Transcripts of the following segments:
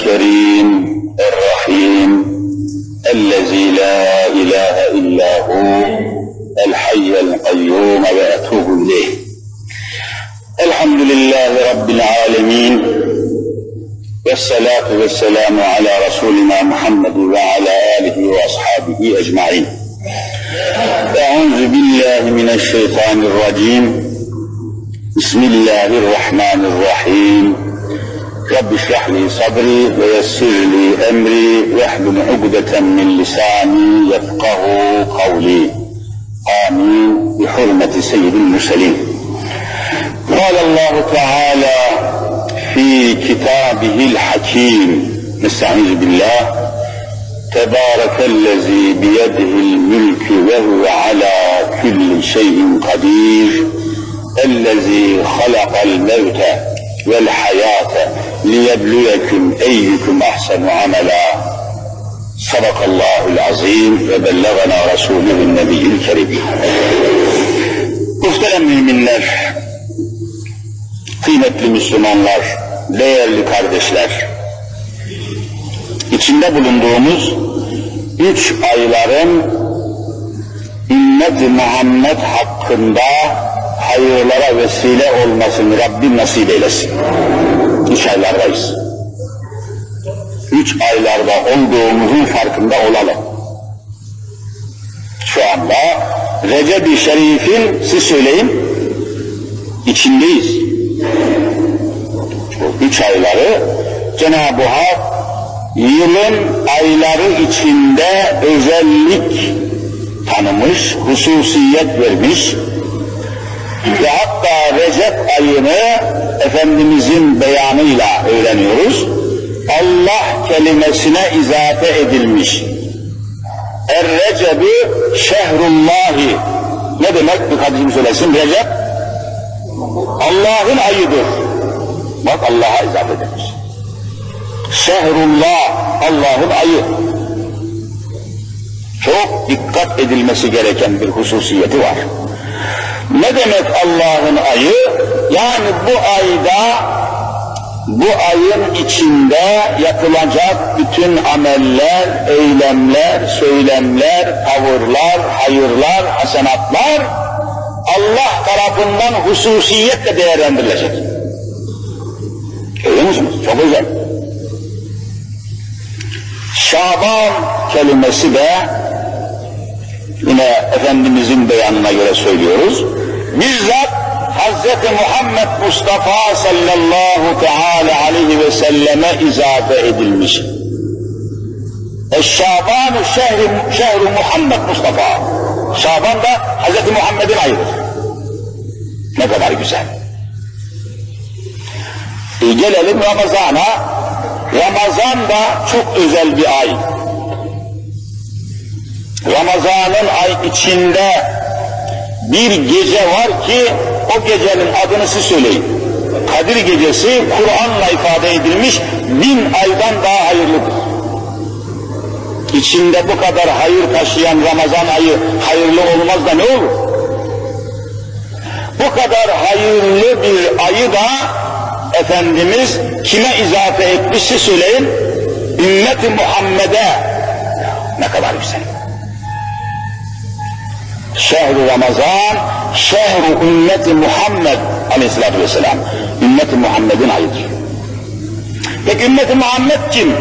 الكريم الرحيم الذي لا إله إلا هو الحي القيوم وأتوب إليه. الحمد لله رب العالمين والصلاة والسلام على رسولنا محمد وعلى آله وأصحابه أجمعين. أعوذ بالله من الشيطان الرجيم. بسم الله الرحمن الرحيم. رب اشرح لي صدري ويسر لي أمري واحلل عقدة من لساني يفقه قولي. آمين. بحرمة سيد المرسلين. قال الله تعالى في كتابه الحكيم نستعيذ بالله تبارك الذي بيده الملك وهو على كل شيء قدير الذي خلق الموت والحياة ليبلوكم أيكم أحسن عملا صدق الله العظيم وبلغنا رسوله النبي الكريم Muhterem müminler, kıymetli Müslümanlar, değerli kardeşler, içinde bulunduğumuz üç ayların ümmet-i Muhammed hakkında hayırlara vesile olmasını Rabbim nasip eylesin. Üç. Üç aylarda olduğumuzun farkında olalım. Şu anda Recep-i Şerif'in, siz söyleyin, içindeyiz. Bu üç ayları Cenab-ı Hak yılın ayları içinde özellik tanımış, hususiyet vermiş ve hatta Recep ayını Efendimizin beyanıyla öğreniyoruz. Allah kelimesine izafe edilmiş. Er-Recep'i şehrullahi. Ne demek bir kardeşim söylesin? Recep Allah'ın ayıdır. Bak Allah'a izafe edilmiş. Şehrullah, Allah'ın ayı. Çok dikkat edilmesi gereken bir hususiyeti var. Ne demek Allah'ın ayı? Yani bu ayda, bu ayın içinde yapılacak bütün ameller, eylemler, söylemler, tavırlar, hayırlar, hasenatlar Allah tarafından hususiyetle değerlendirilecek. Görüyor musunuz? Çok özel. Şaban kelimesi de yine Efendimizin beyanına göre söylüyoruz. Bizzat Hz. Muhammed Mustafa sallallahu teala aleyhi ve selleme izafe edilmiş. Eşşabanu şehri, şehri Muhammed Mustafa. Şaban da Hz. Muhammed'in ayıdır. Ne kadar güzel. E gelelim Ramazan'a. Ramazan da çok özel bir ay. Ramazan'ın ay içinde bir gece var ki o gecenin adını siz söyleyin. Kadir gecesi Kur'an'la ifade edilmiş bin aydan daha hayırlıdır. İçinde bu kadar hayır taşıyan Ramazan ayı hayırlı olmaz da ne olur? Bu kadar hayırlı bir ayı da Efendimiz kime izafe etmişse söyleyin? Ümmeti Muhammed'e. Ne kadar güzel. Şehru Ramazan, şehru ümmeti Muhammed aleyhissalatü vesselam. Ümmeti Muhammed'in ayıdır. Peki ümmeti Muhammed kim?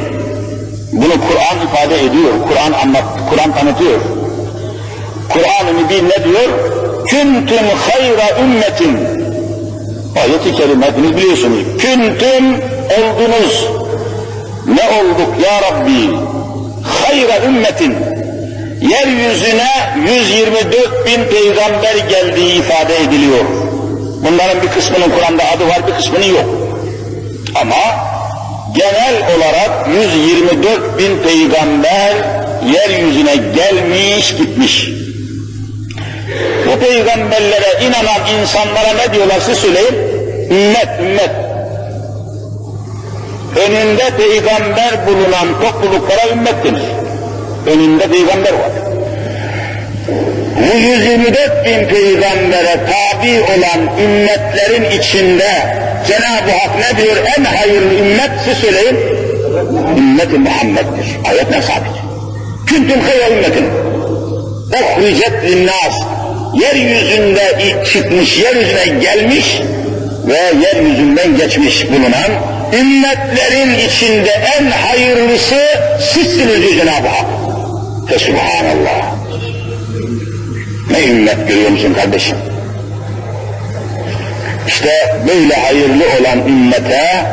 Bunu Kur'an ifade ediyor, Kur'an anlat, Kur'an tanıtıyor. Kur'an-ı Mübin ne diyor? Küntüm hayra ümmetin. Ayet-i kerime hepiniz biliyorsunuz. Küntüm oldunuz. Ne olduk ya Rabbi? Hayra ümmetin yeryüzüne 124 bin peygamber geldiği ifade ediliyor. Bunların bir kısmının Kur'an'da adı var, bir kısmının yok. Ama genel olarak 124 bin peygamber yeryüzüne gelmiş gitmiş. Bu peygamberlere inanan insanlara ne diyorlar siz söyleyin? Ümmet, ümmet. Önünde peygamber bulunan topluluklara ümmet denir önünde peygamber var. Bu 124 bin peygambere tabi olan ümmetlerin içinde Cenab-ı Hak ne diyor? En hayırlı ümmet siz söyleyin. ümmeti Muhammed'dir. Ayet ne sabit? Küntüm hayra ümmetin. Uhricet linnas. Yeryüzünde çıkmış, yeryüzüne gelmiş ve yeryüzünden geçmiş bulunan ümmetlerin içinde en hayırlısı sizsiniz Cenab-ı Hak. Fesubhanallah. Ne ümmet görüyor musun kardeşim? İşte böyle hayırlı olan ümmete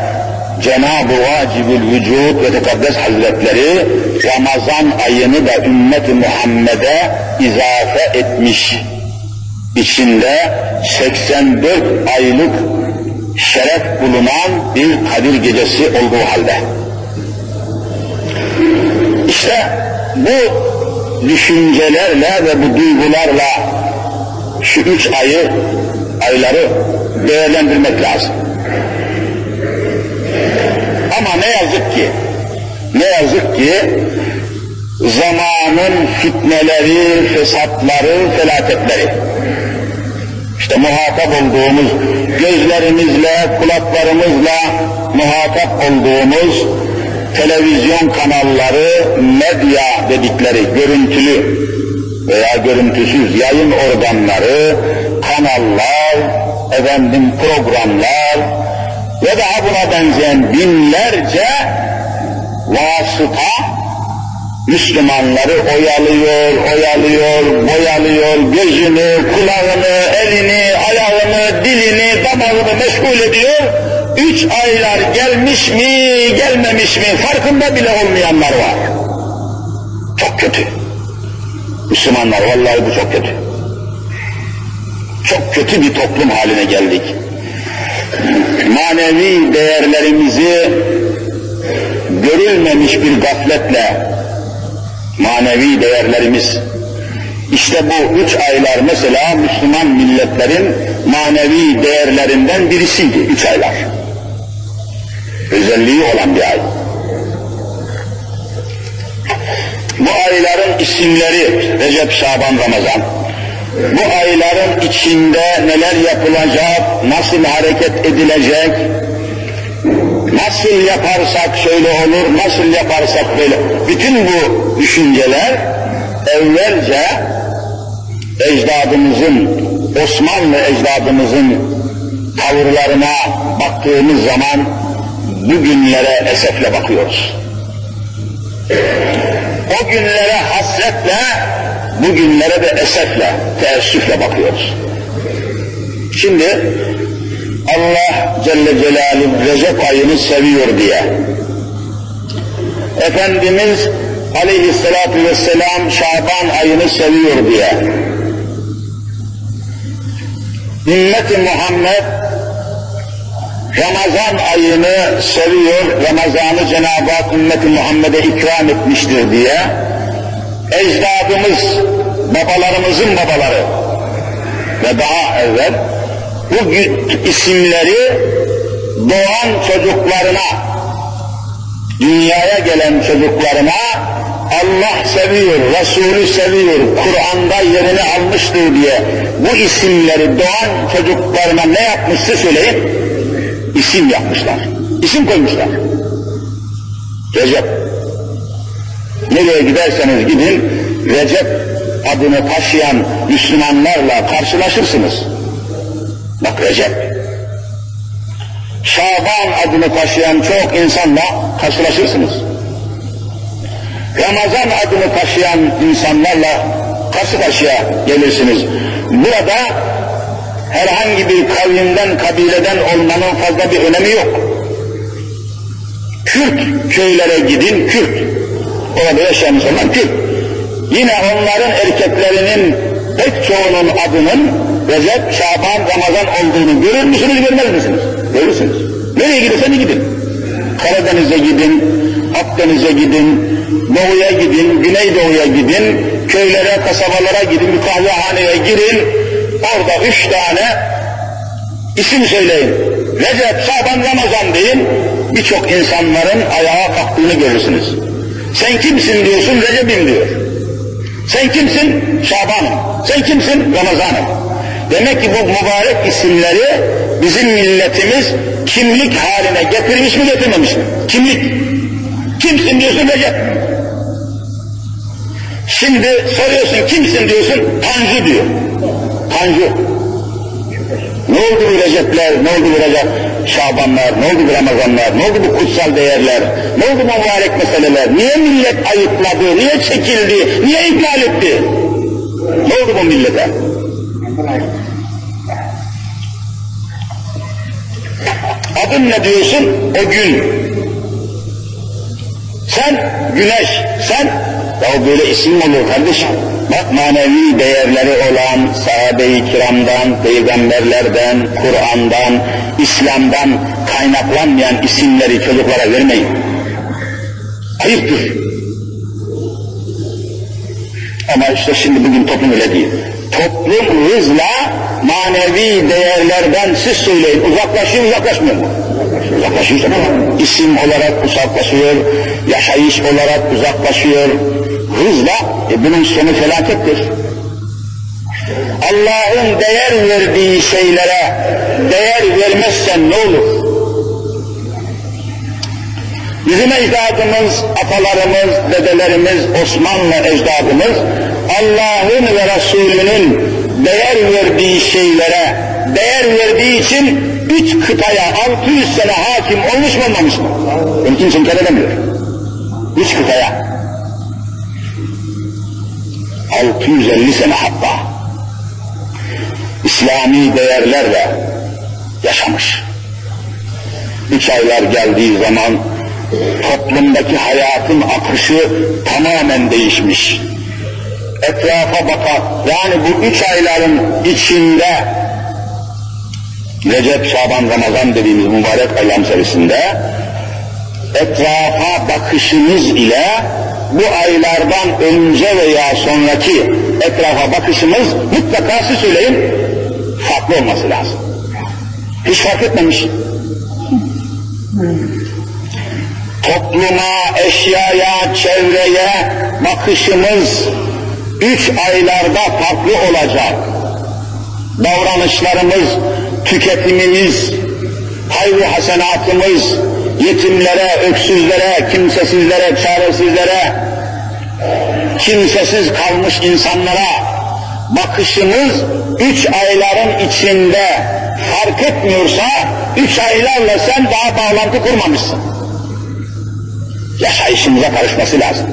Cenab-ı Vacibül Vücud ve Tekaddes Hazretleri Ramazan ayını da ümmeti Muhammed'e izafe etmiş. İçinde 84 aylık şeref bulunan bir Kadir gecesi olduğu halde. İşte bu düşüncelerle ve bu duygularla şu üç ayı, ayları değerlendirmek lazım. Ama ne yazık ki, ne yazık ki zamanın fitneleri, fesatları, felaketleri, işte muhatap olduğumuz, gözlerimizle, kulaklarımızla muhatap olduğumuz televizyon kanalları, medya dedikleri görüntülü veya görüntüsüz yayın organları, kanallar, efendim programlar ve daha buna benzeyen binlerce vasıta Müslümanları oyalıyor, oyalıyor, boyalıyor, gözünü, kulağını, elini, ayağını, dilini, damağını meşgul ediyor. Üç aylar gelmiş mi, gelmemiş mi farkında bile olmayanlar var. Çok kötü. Müslümanlar vallahi bu çok kötü. Çok kötü bir toplum haline geldik. Manevi değerlerimizi görülmemiş bir gafletle manevi değerlerimiz işte bu üç aylar mesela Müslüman milletlerin manevi değerlerinden birisiydi üç aylar. Özelliği olan bir ay. Bu ayların isimleri Recep, Şaban, Ramazan. Bu ayların içinde neler yapılacak, nasıl hareket edilecek, nasıl yaparsak şöyle olur, nasıl yaparsak böyle. Bütün bu düşünceler evvelce ecdadımızın, Osmanlı ecdadımızın tavırlarına baktığımız zaman bugünlere esefle bakıyoruz. O günlere hasretle, bugünlere de esefle, teessüfle bakıyoruz. Şimdi Allah Celle Celaluhu Recep ayını seviyor diye. Efendimiz Aleyhisselatü Vesselam Şaban ayını seviyor diye. Ümmeti Muhammed Ramazan ayını seviyor, Ramazan'ı Cenab-ı Hak ümmeti Muhammed'e ikram etmiştir diye. Ecdadımız, babalarımızın babaları. Ve daha evvel bu isimleri doğan çocuklarına, dünyaya gelen çocuklarına Allah seviyor, Resulü seviyor, Kur'an'da yerini almıştır diye bu isimleri doğan çocuklarına ne yapmışsa söyleyin, isim yapmışlar, isim koymuşlar. Recep. Nereye giderseniz gidin, Recep adını taşıyan Müslümanlarla karşılaşırsınız. Bak Recep. Şaban adını taşıyan çok insanla karşılaşırsınız. Ramazan adını taşıyan insanlarla karşı karşıya gelirsiniz. Burada herhangi bir kavimden, kabileden olmanın fazla bir önemi yok. Kürt köylere gidin, Kürt. Orada yaşayan insanlar Kürt. Yine onların erkeklerinin pek çoğunun adının Recep, Şaban, Ramazan olduğunu görür müsünüz, görmez misiniz? Görürsünüz. Nereye giderseniz gidin. Karadeniz'e gidin, Akdeniz'e gidin, Doğu'ya gidin, Güneydoğu'ya gidin, köylere, kasabalara gidin, bir kahvehaneye girin, orada üç tane isim söyleyin. Recep, Şaban, Ramazan deyin, birçok insanların ayağa kalktığını görürsünüz. Sen kimsin diyorsun, Recep'im diyor. Sen kimsin? Şaban'ım. Sen kimsin? Ramazan'ım. Demek ki bu mübarek isimleri bizim milletimiz kimlik haline getirmiş mi getirmemiş mi? Kimlik. Kimsin diyorsun Recep. Şimdi soruyorsun kimsin diyorsun Tanju diyor. Tanju. Ne oldu bu Recepler, ne oldu bu Recep Şabanlar, ne oldu bu Ramazanlar, ne oldu bu kutsal değerler, ne oldu bu mübarek meseleler, niye millet ayıpladı, niye çekildi, niye ihlal etti? Ne oldu bu millete? Adın ne diyorsun? O gün. Sen güneş, sen ya böyle isim olur kardeşim? Bak manevi değerleri olan sahabe-i kiramdan, peygamberlerden, Kur'an'dan, İslam'dan kaynaklanmayan isimleri çocuklara vermeyin. Ayıptır. Ama işte şimdi bugün toplum öyle değil. Toplum hızla manevi değerlerden siz söyleyin. Uzaklaşıyor uzaklaşmıyor mu? Uzaklaşıyor işte. İsim olarak uzaklaşıyor, yaşayış olarak uzaklaşıyor. Hızla, e bunun sonu felakettir. Allah'ın değer verdiği şeylere değer vermezsen ne olur? Bizim ecdadımız, atalarımız, dedelerimiz, Osmanlı ecdadımız Allah'ın ve Resulünün değer verdiği şeylere değer verdiği için üç kıtaya 600 sene hakim olmuş mu olmamış mı? Bunu kimse inkar edemiyor. Üç kıtaya. 650 sene hatta. İslami değerlerle yaşamış. Üç aylar geldiği zaman toplumdaki hayatın akışı tamamen değişmiş. Etrafa bakar, yani bu üç ayların içinde Recep, Şaban, Ramazan dediğimiz mübarek aylam serisinde etrafa bakışımız ile bu aylardan önce veya sonraki etrafa bakışımız mutlaka siz söyleyin farklı olması lazım. Hiç fark etmemiş topluma, eşyaya, çevreye bakışımız üç aylarda farklı olacak. Davranışlarımız, tüketimimiz, hayır hasenatımız, yetimlere, öksüzlere, kimsesizlere, çaresizlere, kimsesiz kalmış insanlara bakışımız üç ayların içinde fark etmiyorsa, üç aylarla sen daha bağlantı kurmamışsın yaşayışımıza karışması lazım.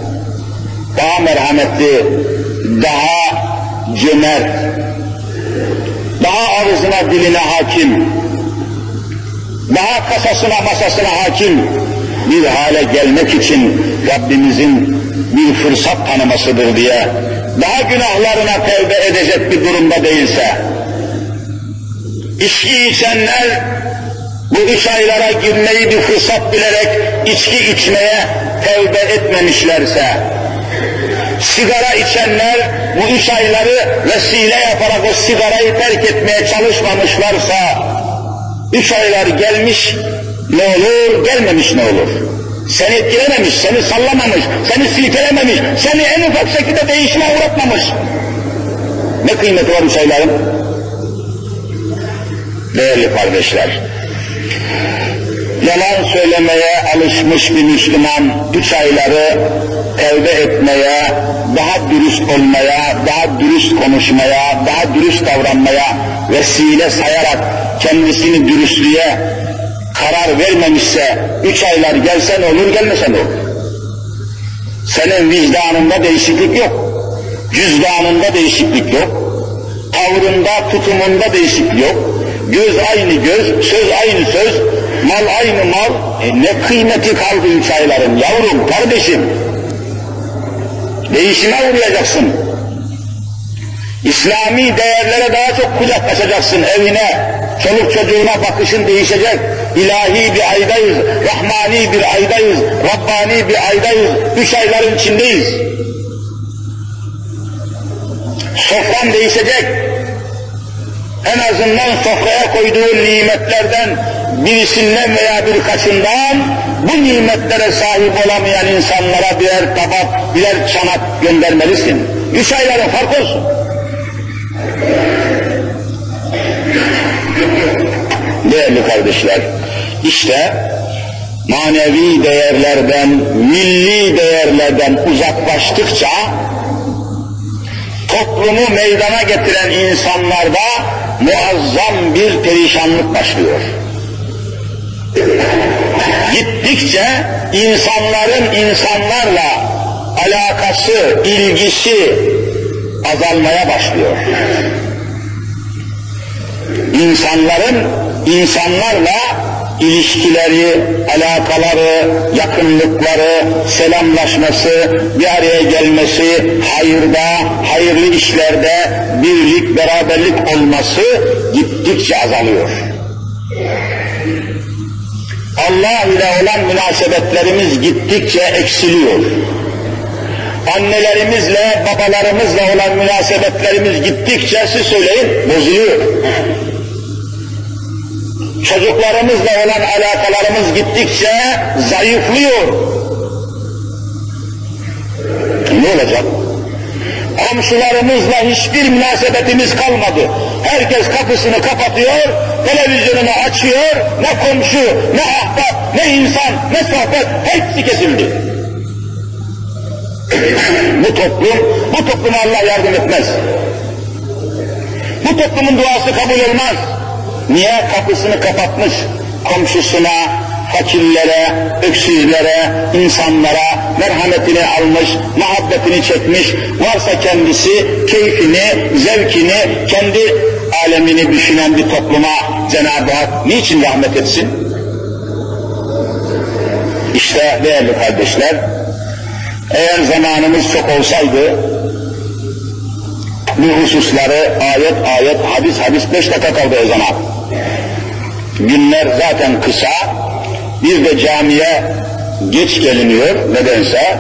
Daha merhametli, daha cömert, daha ağzına diline hakim, daha kasasına masasına hakim. Bir hale gelmek için Rabbimizin bir fırsat tanımasıdır diye. Daha günahlarına tevbe edecek bir durumda değilse. İçki içenler bu üç aylara girmeyi bir fırsat bilerek içki içmeye tevbe etmemişlerse, sigara içenler bu üç ayları vesile yaparak o sigarayı terk etmeye çalışmamışlarsa, üç aylar gelmiş ne olur, gelmemiş ne olur? Seni etkilememiş, seni sallamamış, seni silkelememiş, seni en ufak şekilde değişime uğratmamış. Ne kıymeti var üç ayların? Değerli kardeşler, yalan söylemeye alışmış bir Müslüman üç ayları tevbe etmeye, daha dürüst olmaya, daha dürüst konuşmaya, daha dürüst davranmaya vesile sayarak kendisini dürüstlüğe karar vermemişse üç aylar gelse ne olur gelmese ne olur? Senin vicdanında değişiklik yok. Cüzdanında değişiklik yok. Tavrında, tutumunda değişiklik yok. Göz aynı göz, söz aynı söz, mal aynı mal. E ne kıymeti kaldı üç ayların yavrum, kardeşim. Değişime uğrayacaksın. İslami değerlere daha çok kucak açacaksın evine. Çoluk çocuğuna bakışın değişecek. İlahi bir aydayız, Rahmani bir aydayız, Rabbani bir aydayız. Üç ayların içindeyiz. Sofran değişecek. En azından sofraya koyduğu nimetlerden birisinden veya birkaçından bu nimetlere sahip olamayan insanlara birer tabak, birer çanak göndermelisin. Üç ayların fark olsun. Değerli kardeşler, işte manevi değerlerden, milli değerlerden uzaklaştıkça toplumu meydana getiren insanlarda muazzam bir perişanlık başlıyor. Gittikçe insanların insanlarla alakası, ilgisi azalmaya başlıyor. İnsanların insanlarla ilişkileri, alakaları, yakınlıkları, selamlaşması, bir araya gelmesi, hayırda, hayırlı işlerde birlik, beraberlik olması gittikçe azalıyor. Allah ile olan münasebetlerimiz gittikçe eksiliyor. Annelerimizle, babalarımızla olan münasebetlerimiz gittikçe siz söyleyin bozuluyor. Çocuklarımızla olan alakalarımız gittikçe zayıflıyor. Ne olacak? Komşularımızla hiçbir münasebetimiz kalmadı. Herkes kapısını kapatıyor, televizyonunu açıyor, ne komşu, ne ahbap, ne insan, ne sohbet, hepsi kesildi. Bu toplum, bu topluma Allah yardım etmez. Bu toplumun duası kabul olmaz. Niye kapısını kapatmış komşusuna, fakirlere, öksüzlere, insanlara merhametini almış, muhabbetini çekmiş, varsa kendisi keyfini, zevkini, kendi alemini düşünen bir topluma Cenab-ı Hak niçin rahmet etsin? İşte değerli kardeşler, eğer zamanımız çok olsaydı, bu hususları ayet ayet, hadis hadis beş dakika kaldı ezana. Günler zaten kısa, bir de camiye geç geliniyor nedense.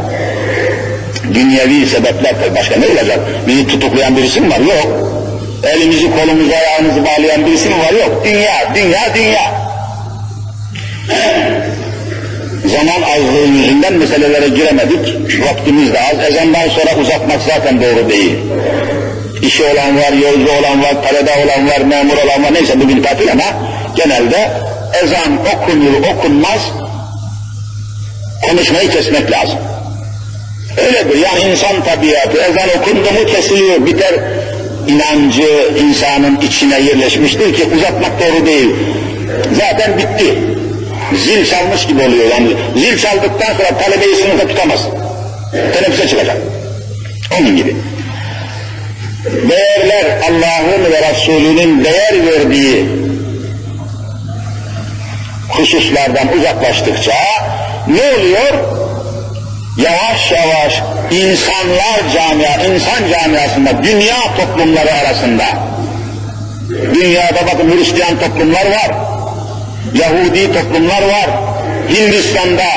Dünyevi sebepler başka ne olacak? Bizi tutuklayan birisi mi var? Yok. Elimizi kolumuzu ayağımızı bağlayan birisi mi var? Yok. Dünya, dünya, dünya. Zaman azlığı yüzünden meselelere giremedik. Vaktimiz de az. Ezandan sonra uzatmak zaten doğru değil. İşi olan var, yolcu olan var, talede olan var, memur olan var. Neyse bugün tatil ama genelde ezan okunur okunmaz konuşmayı kesmek lazım. Öyledir yani insan tabiatı ezan okundu mu kesiliyor biter inancı insanın içine yerleşmiştir ki uzatmak doğru değil. Zaten bitti. Zil çalmış gibi oluyor yani. Zil çaldıktan sonra talebeyi sınıfta tutamaz. Teneffüse çıkacak. Onun gibi. Değerler Allah'ın ve Resulünün değer verdiği hususlardan uzaklaştıkça ne oluyor? Yavaş yavaş insanlar camia, insan camiasında, dünya toplumları arasında, dünyada bakın Hristiyan toplumlar var, Yahudi toplumlar var, Hindistan'da,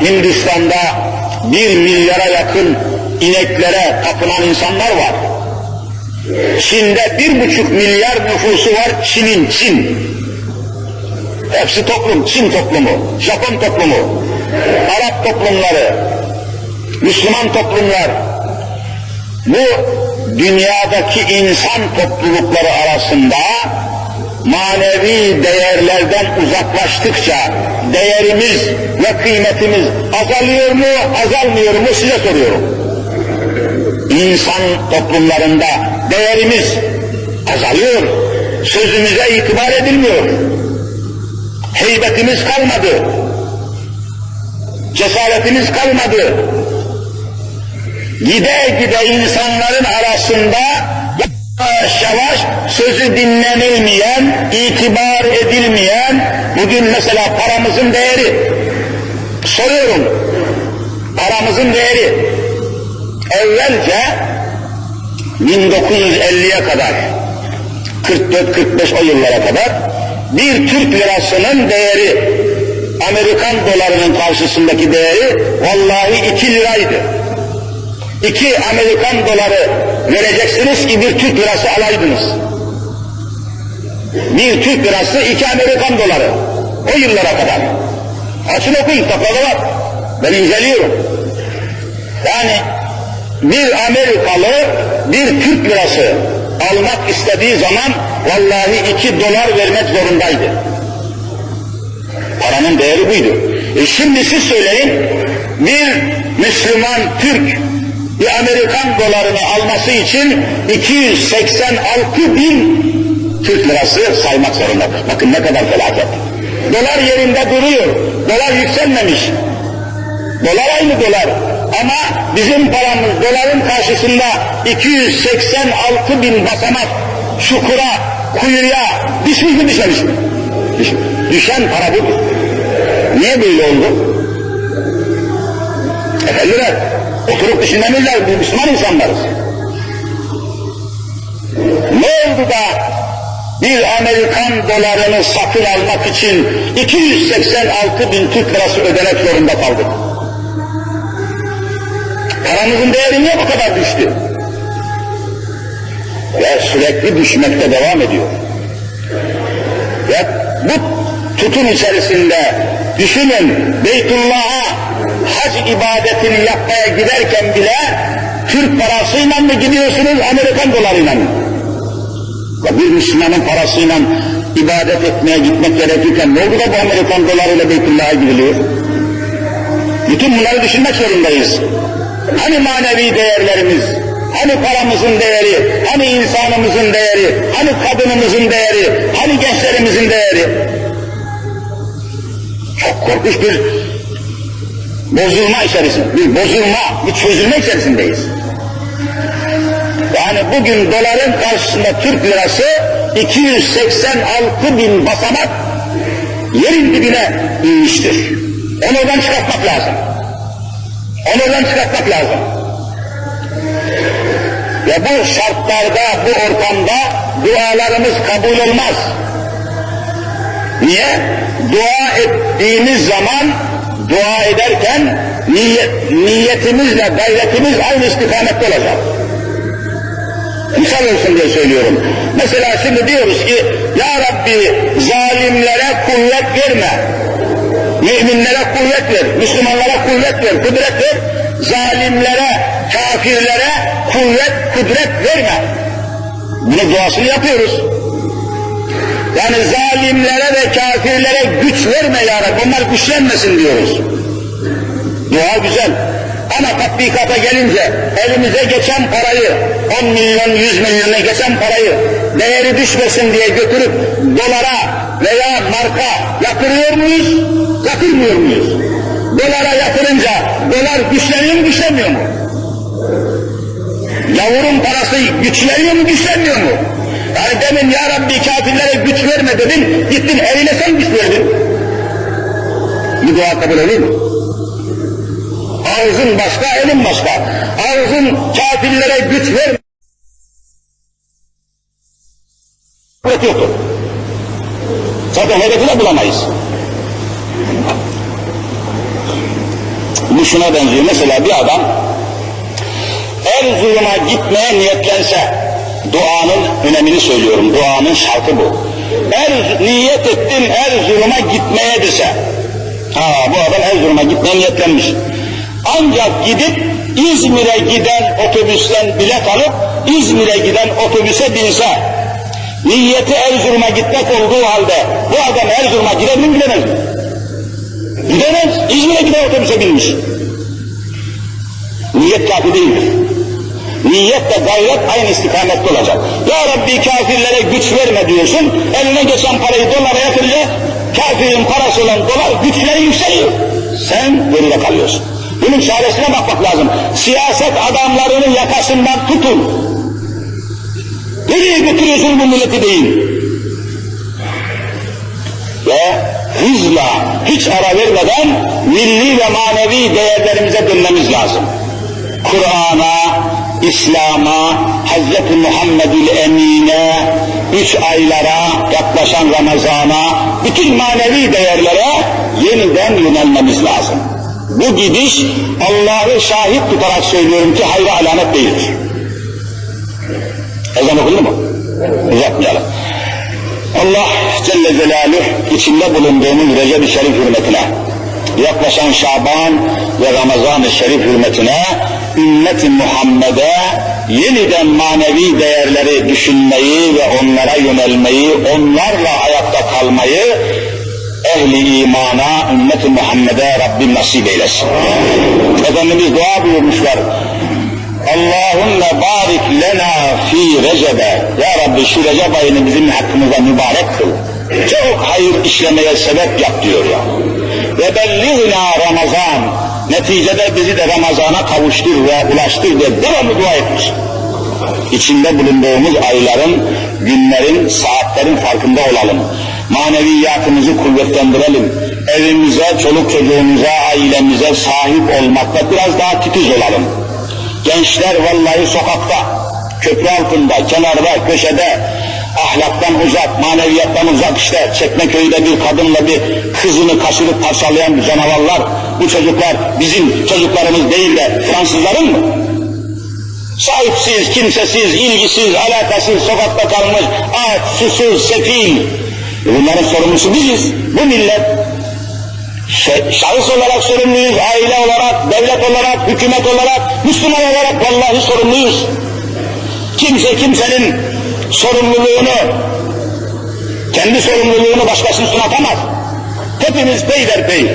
Hindistan'da bir milyara yakın ineklere tapınan insanlar var. Çin'de bir buçuk milyar nüfusu var, Çin'in, Çin. Hepsi toplum, Çin toplumu, Japon toplumu, Arap toplumları, Müslüman toplumlar. Bu dünyadaki insan toplulukları arasında manevi değerlerden uzaklaştıkça değerimiz ve kıymetimiz azalıyor mu, azalmıyor mu size soruyorum. İnsan toplumlarında değerimiz azalıyor, sözümüze itibar edilmiyor heybetimiz kalmadı. Cesaretimiz kalmadı. Gide gide insanların arasında yavaş yavaş sözü dinlenilmeyen, itibar edilmeyen, bugün mesela paramızın değeri, soruyorum, paramızın değeri, evvelce 1950'ye kadar, 44-45 o yıllara kadar bir Türk lirasının değeri, Amerikan dolarının karşısındaki değeri vallahi iki liraydı. İki Amerikan doları vereceksiniz ki bir Türk lirası alaydınız. Bir Türk lirası iki Amerikan doları. O yıllara kadar. Açın okuyun, kitaplarda var. Ben inceliyorum. Yani bir Amerikalı bir Türk lirası almak istediği zaman vallahi iki dolar vermek zorundaydı. Paranın değeri buydu. E şimdi siz söyleyin, bir Müslüman Türk bir Amerikan dolarını alması için 286 bin Türk lirası saymak zorundadır. Bakın ne kadar felaket. Dolar yerinde duruyor. Dolar yükselmemiş. Dolar aynı dolar. Ama bizim paramız doların karşısında 286 bin basamak çukura, kuyuya düşmüş mü düşmemiş mi? Düşen para budur. Niye böyle oldu? Efendiler, oturup düşünmemiz lazım. Biz Müslüman insanlarız. Ne oldu da bir Amerikan dolarını satın almak için 286 bin Türk lirası ödemek zorunda kaldık? Paramızın değeri niye bu kadar düştü? Ve sürekli düşmekte devam ediyor. Ve bu tutun içerisinde düşünün Beytullah'a hac ibadetini yapmaya giderken bile Türk parasıyla mı gidiyorsunuz Amerikan dolarıyla mı? Ya bir Müslümanın parasıyla ibadet etmeye gitmek gerekirken ne oldu da bu Amerikan dolarıyla Beytullah'a gidiliyor? Bütün bunları düşünmek zorundayız. Hani manevi değerlerimiz, hani paramızın değeri, hani insanımızın değeri, hani kadınımızın değeri, hani gençlerimizin değeri? Çok korkunç bir bozulma içerisinde, bir bozulma, bir çözülme içerisindeyiz. Yani bugün doların karşısında Türk lirası 286 bin basamak yerin dibine inmiştir. Onu oradan çıkartmak lazım. Onu oradan çıkartmak lazım. Ve bu şartlarda, bu ortamda dualarımız kabul olmaz. Niye? Dua ettiğimiz zaman, dua ederken niyet, niyetimizle gayretimiz aynı istikamette olacak. Misal olsun diye söylüyorum. Mesela şimdi diyoruz ki, Ya Rabbi zalimlere kuvvet verme. Müminlere kuvvet ver, Müslümanlara kuvvet ver, kudret ver. Zalimlere, kafirlere kuvvet, kudret verme. Bunu duasını yapıyoruz. Yani zalimlere ve kafirlere güç verme ya Rabbi, onlar güçlenmesin diyoruz. Dua güzel. Ama tatbikata gelince elimize geçen parayı, 10 milyon, 100 milyona geçen parayı değeri düşmesin diye götürüp dolara veya marka yatırıyor muyuz? Yatırmıyor muyuz? Dolara yatırınca dolar güçleniyor mu, güçlenmiyor mu? Yavurun parası güçleniyor mu, güçlenmiyor mu? Yani demin ya Rabbi kafirlere güç verme dedin, gittin eline sen güç verdin. Bu dua kabul olur mu? Ağzın başka, elin başka. Ağzın kafirlere güç verme. Yoktur. Zaten hedefi de bulamayız. Bu şuna benziyor. Mesela bir adam Erzurum'a gitmeye niyetlense, duanın önemini söylüyorum, duanın şartı bu. Er, niyet ettim Erzurum'a gitmeye dese, ha bu adam Erzurum'a gitmeye niyetlenmiş. Ancak gidip İzmir'e giden otobüsten bilet alıp İzmir'e giden otobüse binse, niyeti Erzurum'a gitmek olduğu halde bu adam Erzurum'a gider mi gidemez mi? Gidemez. İzmir'e giden otobüse binmiş. Niyet kafi değildir. Niyet de gayret aynı istikamette olacak. Ya Rabbi kafirlere güç verme diyorsun, eline geçen parayı dolara yatırınca kafirin parası olan dolar güçleri yükseliyor. Sen geride kalıyorsun. Bunun çaresine bakmak lazım. Siyaset adamlarının yakasından tutun. Nereye götürüyorsun bu milleti deyin. Ve hızla, hiç ara vermeden milli ve manevi değerlerimize dönmemiz lazım. Kur'an'a, İslam'a, Hz. Muhammedül Emine, üç aylara, yaklaşan Ramazan'a, bütün manevi değerlere yeniden yönelmemiz lazım. Bu gidiş Allah'ı şahit tutarak söylüyorum ki hayra alamet değildir. Ezan okundu mu? Uzatmayalım. Allah Celle Celaluhu içinde bulunduğumuz Recep-i Şerif hürmetine, yaklaşan Şaban ve Ramazan-ı Şerif hürmetine, ümmet-i Muhammed'e yeniden manevi değerleri düşünmeyi ve onlara yönelmeyi, onlarla ayakta kalmayı, ehli imana, ümmeti Muhammed'e Rabbim nasip eylesin. Efendimiz dua buyurmuşlar. Allahümme barik lena fi recebe. Ya Rabbi şu Recep ayını bizim hakkımıza mübarek kıl. Çok hayır işlemeye sebep yap diyor ya. Ve belliğna Ramazan. Neticede bizi de Ramazan'a kavuştur ve ulaştır diye devamlı dua etmiş. İçinde bulunduğumuz ayların, günlerin, saatlerin farkında olalım. Maneviyatımızı kuvvetlendirelim. Evimize, çoluk çocuğumuza, ailemize sahip olmakta biraz daha titiz olalım. Gençler vallahi sokakta, köprü altında, kenarda, köşede, ahlaktan uzak, maneviyattan uzak işte Çekmeköy'de bir kadınla bir kızını kaçırıp parçalayan canavarlar, bu çocuklar bizim çocuklarımız değil de Fransızların mı? Sahipsiz, kimsesiz, ilgisiz, alakasız, sokakta kalmış, aç, susuz, sefil. Bunların sorumlusu biziz, bu millet. Şahıs olarak sorumluyuz, aile olarak, devlet olarak, hükümet olarak, Müslüman olarak vallahi sorumluyuz. Kimse kimsenin sorumluluğunu, kendi sorumluluğunu başkasının üstüne atamaz. Hepimiz peyderpey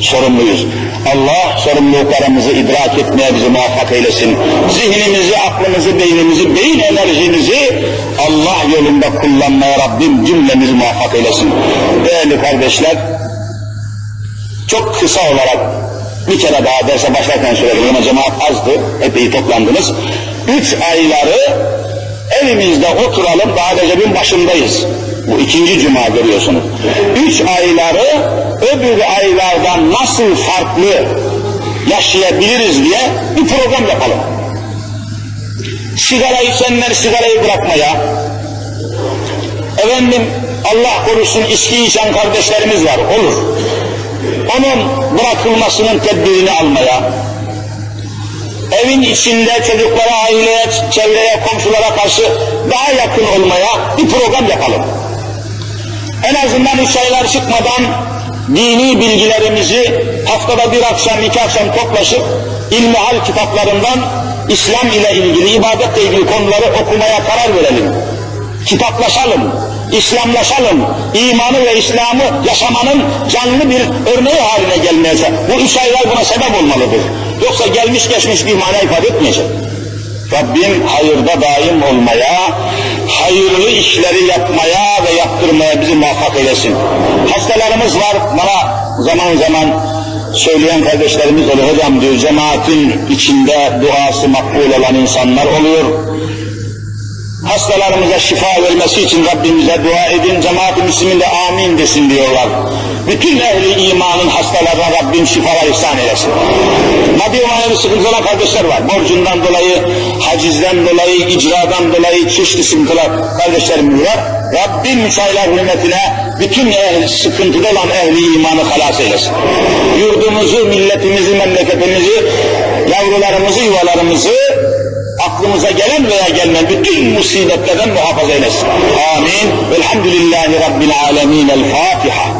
sorumluyuz. Allah sorumluluklarımızı idrak etmeye bizi muvaffak eylesin. Zihnimizi, aklımızı, beynimizi, beyin enerjimizi Allah yolunda kullanmaya Rabbim cümlemizi muvaffak eylesin. Değerli kardeşler, çok kısa olarak bir kere daha derse başlarken söyledim ama cemaat azdı, epey toplandınız. Üç ayları evimizde oturalım, daha Recep'in başındayız. Bu ikinci cuma görüyorsunuz. Üç ayları öbür aylardan nasıl farklı yaşayabiliriz diye bir program yapalım. Sigara içenler sigarayı bırakmaya, efendim Allah korusun içki içen kardeşlerimiz var, olur. Onun bırakılmasının tedbirini almaya, evin içinde çocuklara, aileye, çevreye, komşulara karşı daha yakın olmaya bir program yapalım. En azından üç aylar çıkmadan dini bilgilerimizi haftada bir akşam, iki akşam toplaşıp ilmihal kitaplarından İslam ile ilgili, ibadetle ilgili konuları okumaya karar verelim. Kitaplaşalım, İslamlaşalım, imanı ve İslam'ı yaşamanın canlı bir örneği haline gelmeye Bu üç aylar buna sebep olmalıdır. Yoksa gelmiş geçmiş bir mana ifade etmeyecek. Rabbim hayırda daim olmaya, hayırlı işleri yapmaya ve yaptırmaya bizi muvaffak eylesin. Hastalarımız var, bana zaman zaman söyleyen kardeşlerimiz oluyor. Hocam diyor, cemaatin içinde duası makbul olan insanlar oluyor. Hastalarımıza şifa vermesi için Rabbimize dua edin, cemaat-i müslimin de amin desin diyorlar. Bütün ehli imanın hastalarına Rabbim şifalar ihsan eylesin. Maddi manevi sıkıntılı olan kardeşler var. Borcundan dolayı, hacizden dolayı, icradan dolayı çeşitli sıkıntılar kardeşlerimiz var. Rabbim üç aylar hürmetine bütün ehli, sıkıntıda olan ehli imanı halas eylesin. Yurdumuzu, milletimizi, memleketimizi, yavrularımızı, yuvalarımızı aklımıza gelen veya gelmeyen bütün musibetlerden muhafaza eylesin. Amin. Velhamdülillahi Rabbil alemin. El Fatiha.